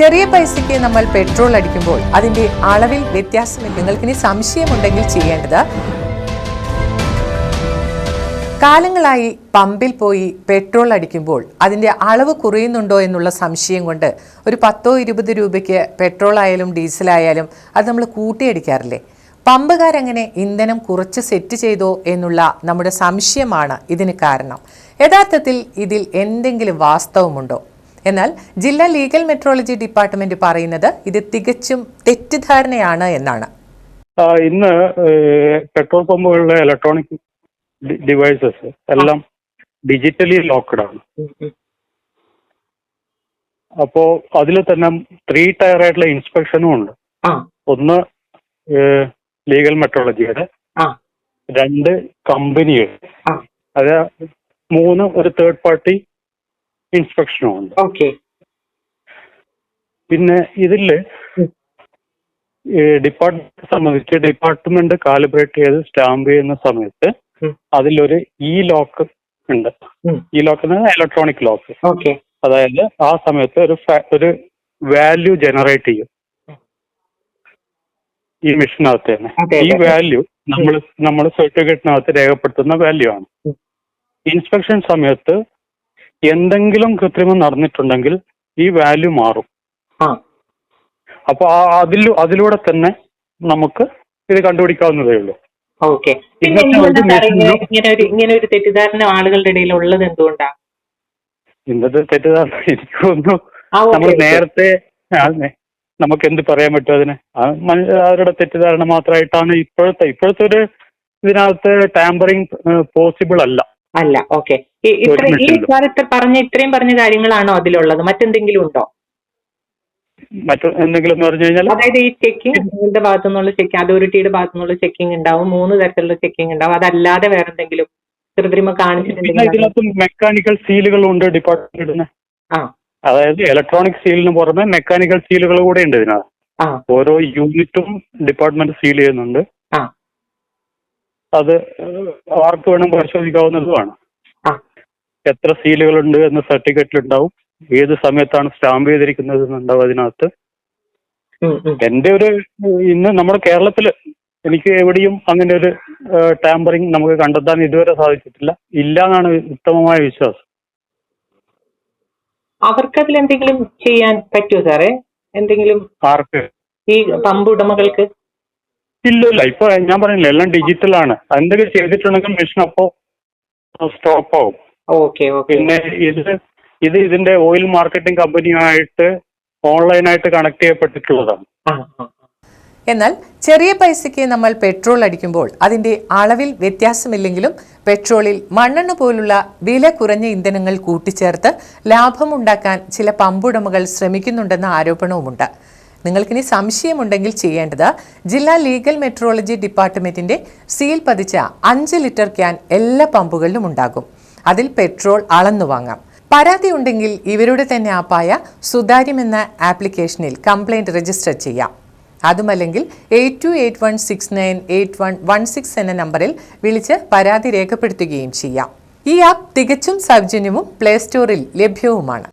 ചെറിയ പൈസയ്ക്ക് നമ്മൾ പെട്രോൾ അടിക്കുമ്പോൾ അതിന്റെ അളവിൽ വ്യത്യാസമില്ല. നിങ്ങൾക്കിനി സംശയമുണ്ടെങ്കിൽ ചെയ്യേണ്ടത് കാലങ്ങളായി പമ്പിൽ പോയി പെട്രോൾ അടിക്കുമ്പോൾ അതിന്റെ അളവ് കുറയുന്നുണ്ടോ എന്നുള്ള സംശയം കൊണ്ട് ഒരു പത്തോ ഇരുപത് രൂപയ്ക്ക് പെട്രോൾ ആയാലും ഡീസലായാലും അത് നമ്മൾ കൂട്ടിയടിക്കാറില്ലേ പമ്പുകാരങ്ങനെ ഇന്ധനം കുറച്ച് സെറ്റ് ചെയ്തോ എന്നുള്ള നമ്മുടെ സംശയമാണ് ഇതിന് കാരണം. യഥാർത്ഥത്തിൽ ഇതിൽ എന്തെങ്കിലും വാസ്തവമുണ്ടോ? എന്നാൽ ജില്ലാ ലീഗൽ മെട്രോളജി ഡിപ്പാർട്ട്മെന്റ് പറയുന്നത് ഇത് തികച്ചും തെറ്റിദ്ധാരണയാണ് എന്നാണ്. ഇന്ന് പെട്രോൾ പമ്പുകളിലെ ഇലക്ട്രോണിക് ഡിവൈസസ് എല്ലാം ഡിജിറ്റലി ലോക്ക്ഡ് ആണ്. അപ്പോ അതിൽ തന്നെ ത്രീ ടയർ ആയിട്ടുള്ള ഇൻസ്പെക്ഷനും ഉണ്ട്. ഒന്ന് ലീഗൽ മെട്രോളജിയുടെ രണ്ട് കമ്പനിയുടെ അതായത് അത് മൂന്ന് ഒരു തേർഡ് പാർട്ടി ഇൻസ്പെക്ഷനും ഉണ്ട്. ഓക്കെ. പിന്നെ ഇതിൽ ഡിപ്പാർട്ട്മെന്റ് സംബന്ധിച്ച് ഡിപ്പാർട്ട്മെന്റ് കാലിബ്രേറ്റ് ചെയ്ത് സ്റ്റാമ്പ് ചെയ്യുന്ന സമയത്ത് അതിലൊരു ഇ ലോക്ക് ഉണ്ട്. E lock electronic lock okay. അതായത് ആ സമയത്ത് ഒരു ഒരു വാല്യൂ ജനറേറ്റ് ചെയ്യും. ഈ മെഷീനകത്ത് തന്നെ. ഈ വാല്യൂ നമ്മൾ നമ്മൾ സർട്ടിഫിക്കറ്റിനകത്ത് രേഖപ്പെടുത്തുന്ന വാല്യൂ ആണ്. ഇൻസ്പെക്ഷൻ സമയത്ത് എന്തെങ്കിലും കൃത്രിമം നടന്നിട്ടുണ്ടെങ്കിൽ ഈ വാല്യൂ മാറും. അപ്പൊ അതിൽ അതിലൂടെ തന്നെ നമുക്ക് ഇത് കണ്ടുപിടിക്കാവുന്നതേ ഉള്ളൂ. ഓക്കെ. പിന്നെ ഇന്നത്തെ ഒരു ഇങ്ങനെ ഒരു ഇങ്ങനെ ഒരു തെറ്റിദ്ധാരണ ആളുകളുടെ ഇടയിൽ ഉള്ളത് ഇന്നത്തെ തെറ്റിദ്ധാരണ എനിക്ക് തോന്നുന്നു ആ ഓക്കെ നമ്മൾ നേരത്തെ നമുക്ക് എന്ത് പറയാൻ പറ്റും അതിന്? അവരുടെ തെറ്റിദ്ധാരണ മാത്രമായിട്ടാണ് ഇപ്പോഴത്തെ ഇപ്പോഴത്തെ ഒരു ഇതിനകത്ത് ടാമ്പറിങ് പോസിബിൾ അല്ല. അല്ല ഓക്കെ ഈ. സാർ ഇത്ര പറഞ്ഞ ഇത്രയും പറഞ്ഞ കാര്യങ്ങളാണോ അതിലുള്ളത്? മറ്റെന്തെങ്കിലും ഉണ്ടോ? മറ്റു എന്തെങ്കിലും എന്ന് പറഞ്ഞു കഴിഞ്ഞാൽ അതായത് ഈ ചെക്കിംഗ് ഭാഗത്തു നിന്നുള്ള ചെക്കിംഗ് അതോറിറ്റിയുടെ ഭാഗത്തു നിന്നുള്ള ചെക്കിംഗ് ഉണ്ടാവും മൂന്ന് തരത്തിലുള്ള ചെക്കിംഗ് ഉണ്ടാവും. അതല്ലാതെ വേറെ എന്തെങ്കിലും കൃത്രിമ കാണിച്ചിട്ടുണ്ട് കാണിച്ചിട്ടുണ്ടെങ്കിൽ മെക്കാനിക്കൽ സീലുകൾ ഉണ്ട് ഡിപ്പാർട്ട്മെന്റ് അതായത് ഇലക്ട്രോണിക് സീലിന് പുറമെ മെക്കാനിക്കൽ സീലുകൾ കൂടെ ഉണ്ട് ഇതിനകത്ത്. ആ. ഓരോ യൂണിറ്റും ഡിപ്പാർട്ട്മെന്റ് സീൽ ചെയ്യുന്നുണ്ട്. അത് ആർക്ക് വേണം പരിശോധിക്കാവുന്നതുമാണ്. എത്ര സീലുകളുണ്ട് എന്ന സർട്ടിഫിക്കറ്റിൽ ഉണ്ടാവും ഏത് സമയത്താണ് സ്റ്റാമ്പ് ചെയ്തിരിക്കുന്നത് എന്നുണ്ടാവും അതിനകത്ത്. എന്റെ ഒരു ഇന്ന് നമ്മുടെ കേരളത്തിൽ എനിക്ക് എവിടെയും അങ്ങനെ ഒരു ടാമ്പറിങ് നമുക്ക് കണ്ടെത്താൻ ഇതുവരെ സാധിച്ചിട്ടില്ല. ഇല്ല എന്നാണ് ഉത്തമമായ വിശ്വാസം. അവർക്ക് അതിൽ എന്തെങ്കിലും ചെയ്യാൻ പറ്റുമോ സാറേ? എന്തെങ്കിലും ആർക്ക്? ഈ പമ്പ് ഉടമകൾക്ക്? ഇല്ല ഇല്ല ഇപ്പൊ ഞാൻ പറഞ്ഞില്ല എല്ലാം ഡിജിറ്റൽ ആണ്. എന്തൊക്കെ ചെയ്തിട്ടുണ്ടെങ്കിൽ മെഷീൻ അപ്പോ സ്റ്റോപ്പ് ആവും. ഓക്കെ പിന്നെ ഇത് ഇത് ഇതിന്റെ ഓയിൽ മാർക്കറ്റിംഗ് കമ്പനിയുമായിട്ട് ഓൺലൈനായിട്ട് കണക്ട് ചെയ്യപ്പെട്ടിട്ടുള്ളതാണ്. എന്നാൽ ചെറിയ പൈസയ്ക്ക് നമ്മൾ പെട്രോൾ അടിക്കുമ്പോൾ അതിന്റെ അളവിൽ വ്യത്യാസമില്ലെങ്കിലും പെട്രോളിൽ മണ്ണെണ്ണ പോലുള്ള വില കുറഞ്ഞ ഇന്ധനങ്ങൾ കൂട്ടിച്ചേർത്ത് ലാഭമുണ്ടാക്കാൻ ചില പമ്പുടമകൾ ശ്രമിക്കുന്നുണ്ടെന്ന ആരോപണവുമുണ്ട്. നിങ്ങൾക്കിനി സംശയമുണ്ടെങ്കിൽ ചെയ്യേണ്ടത് ജില്ലാ ലീഗൽ മെട്രോളജി ഡിപ്പാർട്ട്മെന്റിന്റെ സീൽ പതിച്ച അഞ്ച് ലിറ്റർ ക്യാൻ എല്ലാ പമ്പുകളിലും ഉണ്ടാകും. അതിൽ പെട്രോൾ അളന്നു വാങ്ങാം. പരാതി ഉണ്ടെങ്കിൽ ഇവരുടെ തന്നെ ആപ്പായ സുതാര്യം എന്ന ആപ്ലിക്കേഷനിൽ കംപ്ലൈന്റ് രജിസ്റ്റർ ചെയ്യാം. അതുമല്ലെങ്കിൽ eight two eight one six nine eight one one six എന്ന നമ്പറിൽ വിളിച്ച് പരാതി രേഖപ്പെടുത്തുകയും ചെയ്യാം. ഈ ആപ്പ് തികച്ചും സൗജന്യവും പ്ലേ സ്റ്റോറിൽ ലഭ്യവുമാണ്.